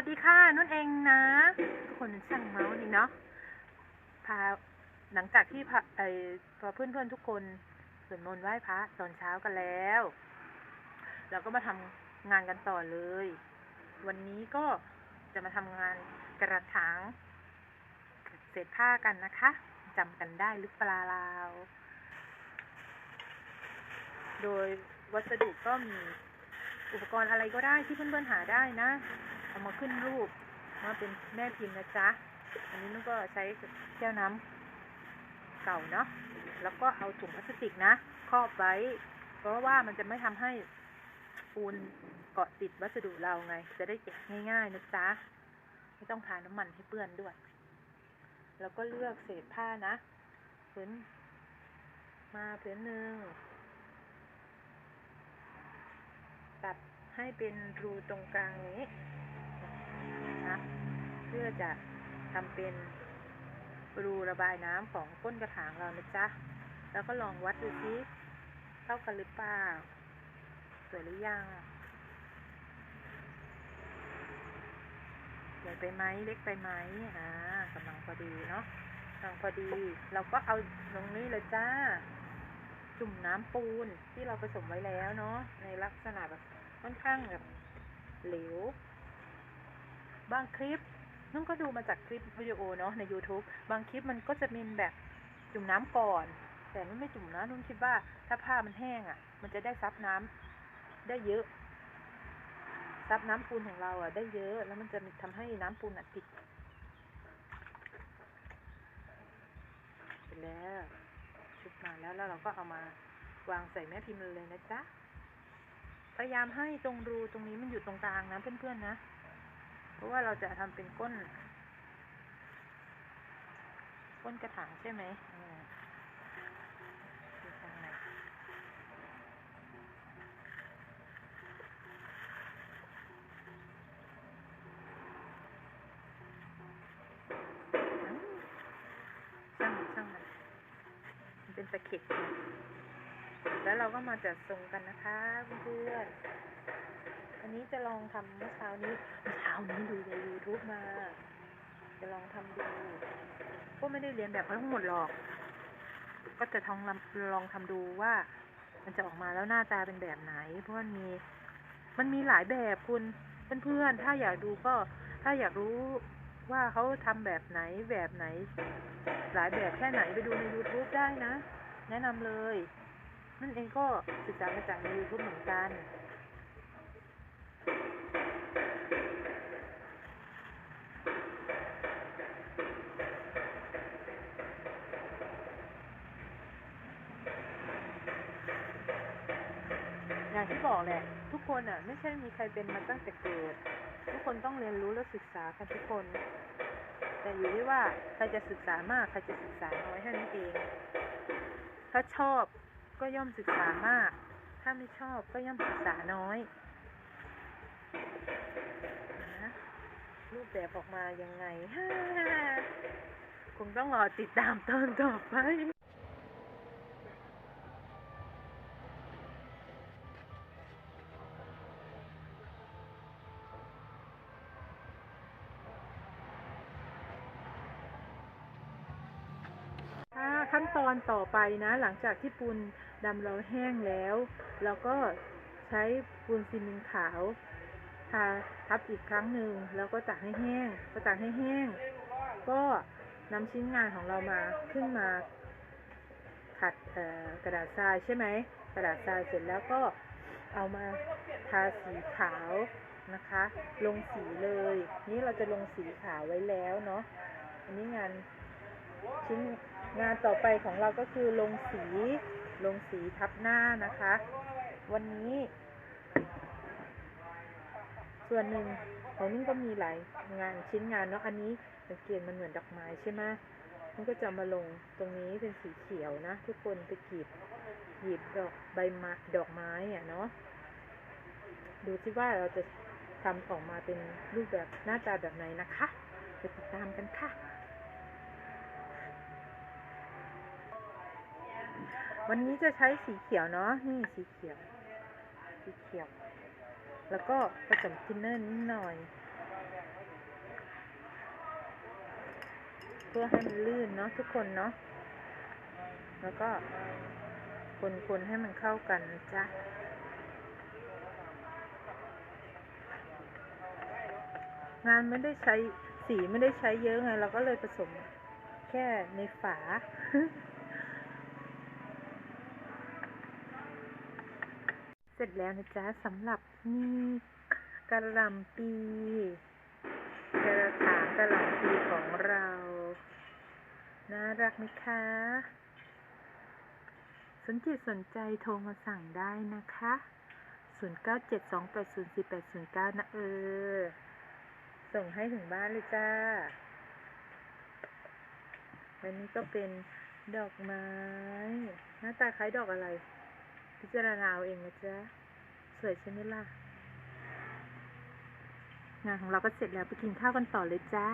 วัสดีค่ะนุ่นเองนะ ทุกคนช่างเมาส์นี่เนาะพาหลังจากที่พาไอพอเพื่อนๆทุกคนสวดมนต์ไหว้พระตอนเช้ากันแล้ว เราก็มาทำงานกันต่อเลย วันนี้ก็จะมาทำงานกระถางเศษผ้ากันนะคะจำกันได้หรือเปล่าโดยวัสดุก็มีอุปกรณ์อะไรก็ได้ที่เพื่อนๆหาได้นะ เอามาขึ้นรูปมาเป็นแม่พิมพ์นะจ๊ะ อันนี้นุ้นก็ใช้แก้วน้ำเก่าเนาะ แล้วก็เอาถุงพลาสติกนะครอบไว้ เพราะว่ามันจะไม่ทำให้ปูนเกาะติดวัสดุเราไง จะได้เก็บง่ายๆนะจ๊ะ ไม่ต้องทาน้ำมันให้เปื้อนด้วย แล้วก็เลือกเศษผ้านะผืนมาผืนหนึ่งตัดให้เป็นรูตรงกลางนี้ นะเพื่อจะทำเป็นรูระบายน้ำของก้นกระถางเรานะจ๊ะ แล้วก็ลองวัดดูซิเท่ากันหรือเปล่า สวยหรือยังใหญ่ไปไหมเล็กไปไหมอ่ากำลังพอดีเนาะกำลังพอดี เราก็เอาตรงนี้เลยจ้า จุ่มน้ำปูนที่เราผสมไว้แล้วเนาะ ในลักษณะแบบค่อนข้างแบบเหลว บางคลิปนุ่นก็ดูมาจากคลิปวิดีโอเนาะใน YouTube บางคลิปมันก็จะมีแบบจุ่มน้ำก่อน แต่นุ่นไม่จุ่มนะนุ่นคิดว่าถ้าผ้ามันแห้งอะ่ะ มันจะได้ซับน้ำได้เยอะ ซับน้ำปูนของเราอะ่ะ ได้เยอะ แล้วมันจะทำให้น้ำปูนอะติดเสร็จแล้วชุบมาแล้วแล้วเราก็เอามาวางใส่แม่พิมพ์เลยนะจ๊ะพยายามให้ตรงรูตรงนี้มันอยู่ตรงกลางนะเพื่อนๆนะ เพราะว่าเราจะทำเป็นก้น ก้นกระถางใช่ไหมอืมช่างมันช่างมันมันเป็นตะเข็บแล้วเราก็มาจัดทรงกันนะคะเพื่อน ๆอันนี้จะลองทำเมื่อเช้านี้เช้านี้ดูใน YouTube มา จะลองทำดู ก็ไม่ได้เรียนแบบเขาทั้งหมดหรอก ก็จะทองลำลองทำดูว่า มันจะออกมาแล้วหน้าตาเป็นแบบไหน เพราะมันมี มันมีหลายแบบคุณเพื่อนๆ ถ้าอยากดูก็ ถ้าอยากรู้ว่าเขาทำแบบไหนแบบไหน หลายแบบแค่ไหนไปดูใน YouTube ได้นะ แนะนำเลย นั่นเองก็ศึกษามาจากใน YouTube เหมือนกัน อย่างที่ บอกแหละ ทุกคนอะ ไม่ใช่มีใครเป็นมาตั้งแต่เกิด ทุกคนต้องเรียนรู้และศึกษากันทุกคน แต่อยู่ที่ว่าใครจะศึกษามากใครจะศึกษาน้อยเท่านั้นเอง ถ้าชอบก็ย่อมศึกษามาก ถ้าไม่ชอบก็ย่อมศึกษาน้อยนะรูปแบบออกมายังไงฮ่าคงต้องรอติดตามตอนต่อไป ขั้นตอนต่อไปนะ หลังจากที่ปูนดำเราแห้งแล้วเราก็ใช้ปูนซีเมนต์ขาวทาทับอีกครั้งหนึ่งแล้วก็ตากให้แห้งพอตากให้แห้ง ก็นำชิ้นงานของเรามาขึ้นมาขัดกระดาษทรายใช่ไหมกระดาษทรายเสร็จแล้วก็เอามาทาสีขาวนะคะ ลงสีเลย นี่เราจะลงสีขาวไว้แล้วเนาะอันนี้งาน ชิ้นงานต่อไปของเราก็คือลงสี ลงสีทับหน้านะคะ วันนี้ ส่วนหนึ่งของนิ่งก็มีหลายงานชิ้นงานเนาะ อันนี้สังเกตมันเหมือนดอกไม้ใช่ไหมมันก็จะมาลงตรงนี้เป็นสีเขียวนะ ทุกคนไปกีบหยิบดอกใบไม้ดอกไม้อะเนาะ ดูที่ว่าเราจะทำออกมาเป็นรูปแบบหน้าตาแบบไหนนะคะ ไปติดตามกันค่ะ วันนี้จะใช้สีเขียวเนาะนี่สีเขียว สีเขียว แล้วก็ผสมทินเนอร์นิดหน่อย เพื่อให้มันลื่นเนาะทุกคนเนาะแล้วก็คนๆให้มันเข้ากันจ้ะงานไม่ได้ใช้สีไม่ได้ใช้เยอะไง เราก็เลยผสมแค่ในฝา เสร็จแล้วนะจ๊ะสำหรับนี่กระหลำปีกระถางกระหลำปีของเราน่ารักไหมคะ สนจิตสนใจโทรมาสั่งได้นะคะ 0972804809 นะเออ ส่งให้ถึงบ้านเลยจ้าอันนี้ก็เป็นดอกไม้ หน้าตาคล้ายดอกอะไร พิจารณาเอาเองนะจ๊ะสวยใช่ไหมล่ะ งานของเราก็เสร็จแล้วไปกินข้าวกันต่อเลยจ้า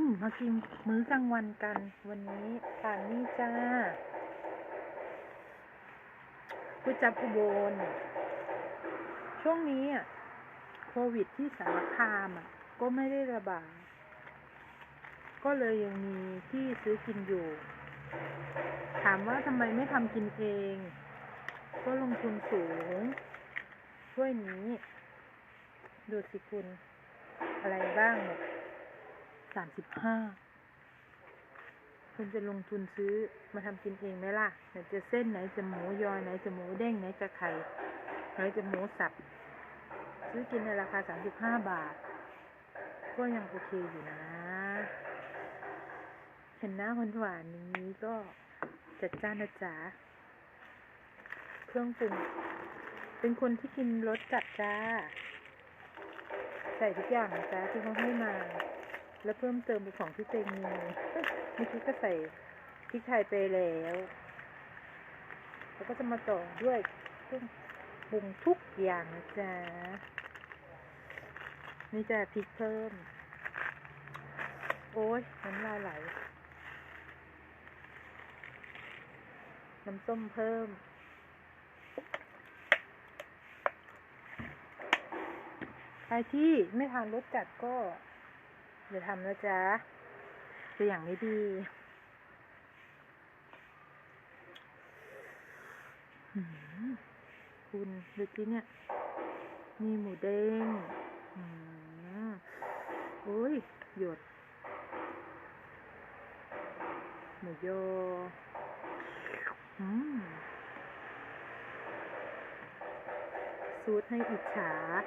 นมากินมื้อกลางวันกัน วันนี้ทานนี่จ้าก๋วยจับอุบลช่วงนี้อะโควิดที่สารคามอะ ก็ไม่ได้ระบาดก็เลยยังมีที่ซื้อกินอยู่ ถามว่าทำไมไม่ทำกินเอง ก็ลงทุนสูงช่วยนี้ ดูสิคุณ อะไรบ้างเนี่ย สามสิบห้าคุณจะลงทุนซื้อมาทำกินเองไหมล่ะ ไหนจะเส้นไหนจะหมูยอไหนจะหมูเด้งไหนจะไข่ไหนจะหมูสับ ซื้อกินในราคาสามสิบห้าบาท ก็ยังโอเคอยู่นะ เห็นหน้าหวานๆอย่างนี้ก็จัดจ้านนะจ๊ะเครื่องปรุง เป็นคนที่กินรสจัดจ้า ใส่ทุกอย่างนะจ๊ะที่เขาให้มา แล้วเพิ่มเติมเป็นของที่เองมีเมื่อกี้ก็ใส่พริกไทยไปแล้ว แล้วก็จะมาต่อด้วยเครื่องปรุงทุกอย่างนะจ๊ะ นี่จะพริกเพิ่ม โอ้ยน้ำลายไหล น้ำส้มเพิ่มใครที่ไม่ทานรสจัดก็ อย่าทำนะจ๊ะตัวอย่างไม่ดีคุณดูสิเนี่ย มีหมูเด้งอืมโอ้ย หยด หมูยออืมซูดให้อิจฉา แล้ว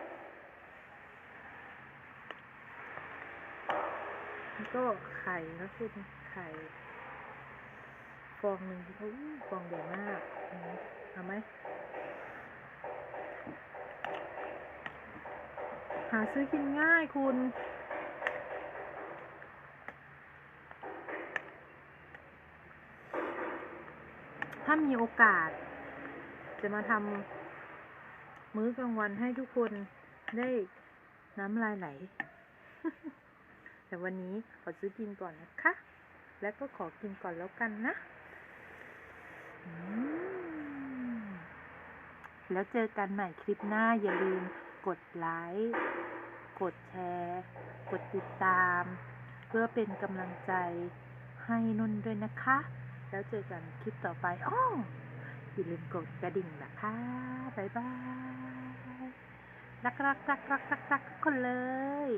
ก็ไข่นะคุณไข่ฟองหนึ่งโอ้ยฟองใหญ่มากอืมเอาไหมหาซื้อกินง่ายคุณถ้ามีโอกาส จะมาทำมื้อกลางวันให้ทุกคนได้น้ำลายไหล แต่วันนี้ขอซื้อกินก่อนนะคะ แล้วก็ขอกินก่อนแล้วกันนะ แล้วเจอกันใหม่คลิปหน้าอย่าลืมกดไลค์ กดแชร์ กดติดตาม เพื่อเป็นกำลังใจให้นุ่นด้วยนะคะ แล้วเจอกันคลิปต่อไปอ้ออย่าลืมกดกระดิ่งนะคะบ๊ายบายรักรักรักรักรักรักทุกคนเลย